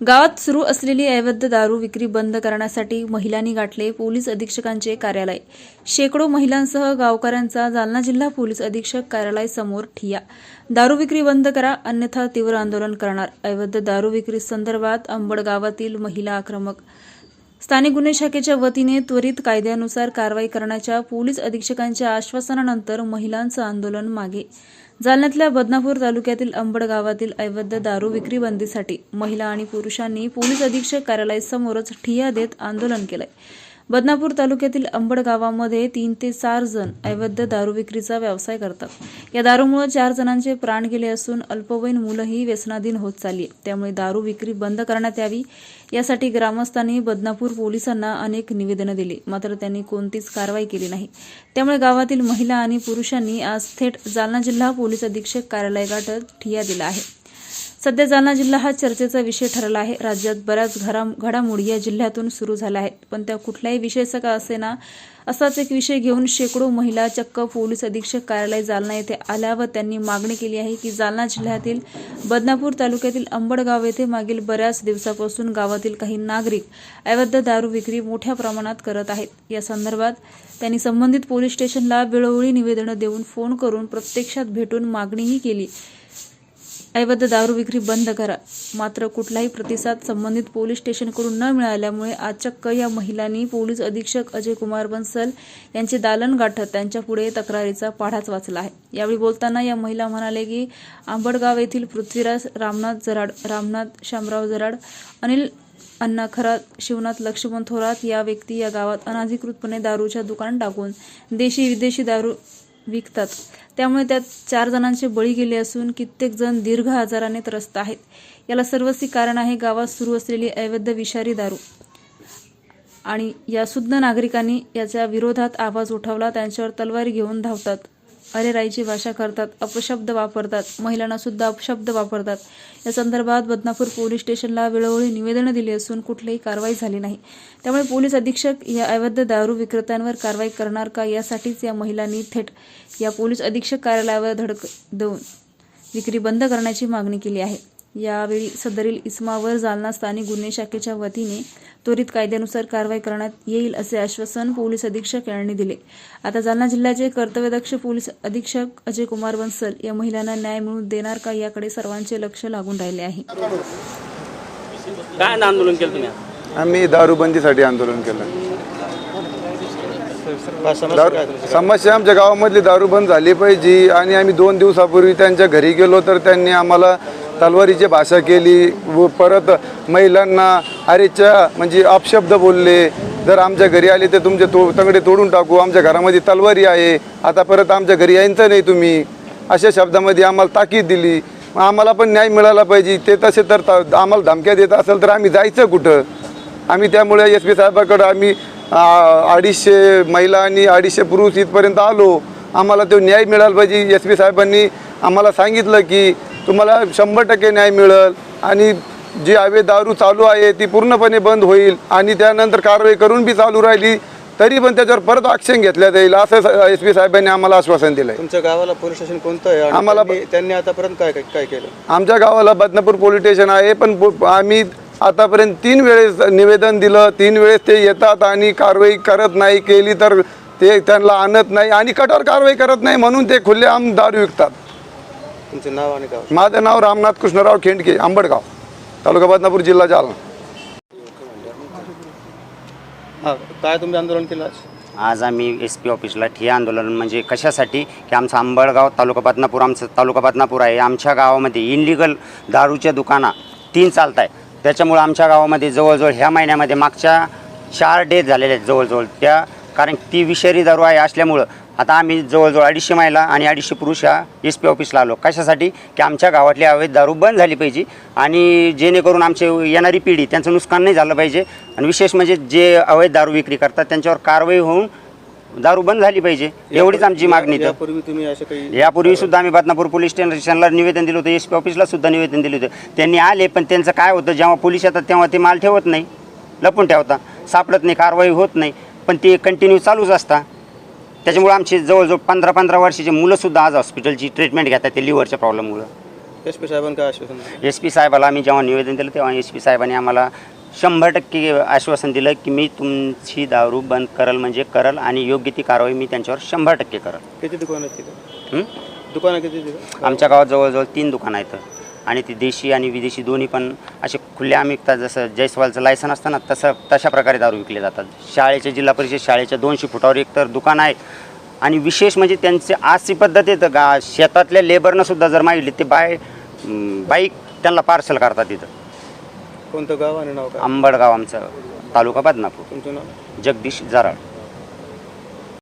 गावात सुरू असलेली अवैध दारू विक्री बंद करण्यासाठी महिलांनी गाठले पोलीस अधीक्षकांचे कार्यालय. शेकडो महिलांसह गावकऱ्यांचा जालना जिल्हा पोलीस अधीक्षक कार्यालय समोर ठिया. दारू विक्री बंद करा अन्यथा तीव्र आंदोलन करणार. अवैध दारू विक्री संदर्भात अंबड गावातील महिला आक्रमक स्थानिक गुन्हे शाखेच्या वतीने त्वरित कायद्यानुसार कारवाई करण्याच्या पोलीस अधीक्षकांच्या आश्वासनानंतर महिलांचं आंदोलन मागे. जालन्यातल्या बदनापूर तालुक्यातील अंबड गावातील अवैध दारू विक्री बंदीसाठी महिला आणि पुरुषांनी पोलीस अधीक्षक कार्यालयासमोरच ठिय्या देत आंदोलन केलंय. बदनापूर तालुक्यातील अंबड गावामध्ये तीन ते चार जण अवैध दारू विक्रीचा व्यवसाय करतात. या दारूमुळे चार जणांचे प्राण गेले असून अल्पवयीन मुलंही व्यसनाधीन होत चालली आहे. त्यामुळे दारू विक्री बंद करण्यात यावी यासाठी ग्रामस्थांनी बदनापूर पोलिसांना अनेक निवेदनं दिली मात्र त्यांनी कोणतीच कारवाई केली नाही. त्यामुळे गावातील महिला आणि पुरुषांनी आज थेट जालना जिल्हा पोलीस अधीक्षक कार्यालय गाठत ठिय्या दिला आहे. सध्या जालना जिल्हा हा चर्चेचा विषय ठरला आहे. राज्यात बऱ्याच घरा घडामोडी या जिल्ह्यातून सुरू झाल्या आहेत. पण त्या कुठल्याही विषयाचा का असेना असाच एक विषय घेऊन शेकडो महिला चक्क पोलीस अधीक्षक कार्यालय जालना येथे आल्या व त्यांनी मागणी केली आहे की जालना जिल्ह्यातील बदनापूर तालुक्यातील अंबडगाव येथे मागील बऱ्याच दिवसापासून गावातील काही नागरिक अवैध दारू विक्री मोठ्या प्रमाणात करत आहेत. या संदर्भात त्यांनी संबंधित पोलीस स्टेशनला वेळोवेळी निवेदनं देऊन फोन करून प्रत्यक्षात भेटून मागणीही केली. ऐवध दारू विक्री बंद करा. मात्र कुठलाही प्रतिसाद संबंधित पोलीस स्टेशनकडून न मिळाल्यामुळे आज चक्क या महिलांनी पोलीस अधीक्षक अजय कुमार बन्सल यांचे दालन गाठत त्यांच्यापुढे तक्रारीचा पाढाच वाचला आहे. यावेळी बोलताना या महिला म्हणाले की आंबडगाव येथील पृथ्वीराज रामनाथ जराड रामनाथ शामराव जराड अनिल अण्णा खरात शिवनाथ लक्ष्मण थोरात या व्यक्ती या गावात अनाधिकृतपणे दारूच्या दुकान टाकून देशी विदेशी दारू विकतात. त्यामुळे त्यात चार जणांचे बळी गेले असून कित्येक जण दीर्घ आजाराने त्रस्त आहेत. याला सर्वस्वी कारण आहे गावात सुरू असलेली अवैध विषारी दारू. आणि या सुज्ञ नागरिकांनी याच्या विरोधात आवाज उठवला त्यांच्यावर तलवारी घेऊन धावतात. अरे राईची भाषा करतात अपशब्द वापरतात महिलांना सुद्धा अपशब्द वापरतात. या संदर्भात बदनापूर पोलीस स्टेशनला वेळोवेळी निवेदनं दिली असून कुठलीही कारवाई झाली नाही. त्यामुळे पोलीस अधीक्षक या अवैध दारू विक्रेत्यांवर कारवाई करणार का यासाठीच या महिलांनी थेट या पोलीस अधीक्षक कार्यालयावर धडक देऊन विक्री बंद करण्याची मागणी केली आहे. यावेळी सदरील इस्मावर जालना स्थानिक गुन्हे शाखेच्या वतीने त्वरित कायद्यानुसार कारवाई करण्यात येईल असे आश्वासन पोलीस अधीक्षक यांनी दिले. आता जालना जिल्ह्याचे कर्तव्यदक्ष पोलीस अधीक्षक अजय कुमार बन्सल या महिलांना न्याय मिळवून देणार का याकडे सर्वांचे लक्ष लागून राहिले आहे. काय आंदोलन केलं तुम्ही आम्ही दारूबंदीसाठी आंदोलन केलं. समस्या आमच्या गावामधली दारू बंद झाली पाहिजे आणि आम्ही दोन दिवसापूर्वी त्यांच्या घरी गेलो तर त्यांनी आम्हाला तलवारीची भाषा केली व परत महिलांना अरेच्या म्हणजे अपशब्द बोलले. जर आमच्या घरी आले तर तुमचे तो तंगडे तोडून टाकू. आमच्या घरामध्ये तलवारी आहे. आता परत आमच्या घरी यायचं नाही तुम्ही. अशा शब्दामध्ये आम्हाला ताकीद दिली. मग आम्हाला पण न्याय मिळाला पाहिजे. ते तसे तर आम्हाला धमक्या देत असेल तर आम्ही जायचं कुठं? आम्ही त्यामुळे एस पी साहेबाकडं आम्ही अडीचशे महिला आणि अडीचशे पुरुष इथपर्यंत आलो. आम्हाला तो न्याय मिळाला पाहिजे. एस पी साहेबांनी आम्हाला सांगितलं की तुम्हाला शंभर टक्के न्याय मिळेल आणि जी अवैध दारू चालू आहे ती पूर्णपणे बंद होईल आणि त्यानंतर कारवाई करून बी चालू राहिली तरी पण त्याच्यावर परत ॲक्शन घेतल्या जाईल असं एस पी साहेबांनी आम्हाला आश्वासन दिलं तुमच्या गावाला पोलीस स्टेशन कोणतं आहे? आम्हाला- त्यांनी- आतापर्यंत काय काय केलं? आमच्या गावाला बदनापूर पोलीस स्टेशन आहे पण आम्ही आतापर्यंत तीन वेळेस निवेदन दिलं तीन वेळेस ते येतात आणि कारवाई करत नाही केली तर ते त्यांना आणत नाही आणि कठोर कारवाई करत नाही म्हणून ते खुले आम दारू विकतात. तुमचं नाव आणि गाव? माझं नाव रामनाथ कृष्णराव खेंडके आंबडगाव तालुका बदनापूर जिल्हा जालना. हां काय तुम्ही आंदोलन केलं आज? आज आम्ही एस पी ऑफिसला ठिय्या आंदोलन म्हणजे कशासाठी? की आमचं आंबळगाव तालुका बदनापूर आमचं तालुका बदनापूर आहे. आमच्या गावामध्ये इनलिगल दारूच्या दुकाना तीन चालत आहे त्याच्यामुळं आमच्या गावामध्ये जवळजवळ ह्या महिन्यामध्ये मागच्या चार डेज झालेले आहेत जवळजवळ त्या. कारण ती विषारी दारू आहे असल्यामुळं आता आम्ही जवळजवळ अडीचशे महिला आणि अडीचशे पुरुष ह्या एस पी ऑफिसला आलो. कशासाठी? की आमच्या गावातली अवैध दारू बंद झाली पाहिजे आणि जेणेकरून आमचे येणारी पिढी त्यांचं नुकसान नाही झालं पाहिजे. आणि विशेष म्हणजे जे अवैध दारू विक्री करतात त्यांच्यावर कारवाई होऊन दारू बंद झाली पाहिजे. एवढीच आमची मागणी तुम्ही यापूर्वी सुद्धा आम्ही बदनापूर पोलीस स्टेशनला निवेदन दिलं होतं. एस पी ऑफिसला सुद्धा निवेदन दिलं होतं. त्यांनी आले पण त्यांचं काय होतं? जेव्हा पोलीस येतात तेव्हा ते माल ठेवत नाही. लपून ठेवता सापडत नाही कारवाई होत नाही. पण ते कंटिन्यू चालूच असतात. त्याच्यामुळे आमचे जवळजवळ पंधरा पंधरा वर्षाचे मुलंसुद्धा आज हॉस्पिटलची ट्रीटमेंट घेतात ते लिव्हरच्या प्रॉब्लेममुळं एस पी साहेबांनी काय आश्वासन दिलं? एस पी साहेबाला आम्ही जेव्हा निवेदन दिलं तेव्हा एस पी साहेबांनी आम्हाला शंभर टक्के आश्वासन दिलं की मी तुमची दारू बंद करल म्हणजे करल आणि योग्य ती कारवाई मी त्यांच्यावर शंभर टक्के करल. किती दुकानं आहेत तिथं? हं? दुकानं किती तिथं? आमच्या गावात जवळजवळ तीन दुकानं आहेत. आणि ती देशी आणि विदेशी दोन्ही पण असे खुले आम्ही विकतात जसं जयस्वालचं लायसन असतं ना तसं तशा प्रकारे दारू विकले जातात. शाळेच्या जिल्हा परिषद शाळेच्या दोनशे फुटावर एक तर दुकान आहे. आणि विशेष म्हणजे त्यांचे आजची पद्धत येतं गा शेतातल्या लेबरनं सुद्धा जर मागितली ते बाय बाईक त्यांना पार्सल करतात तिथं कोणतं गाव आणि नाव काय? अंबडगाव आमचं तालुका बदनापूर. तुमचं नाव? जगदीश जराळ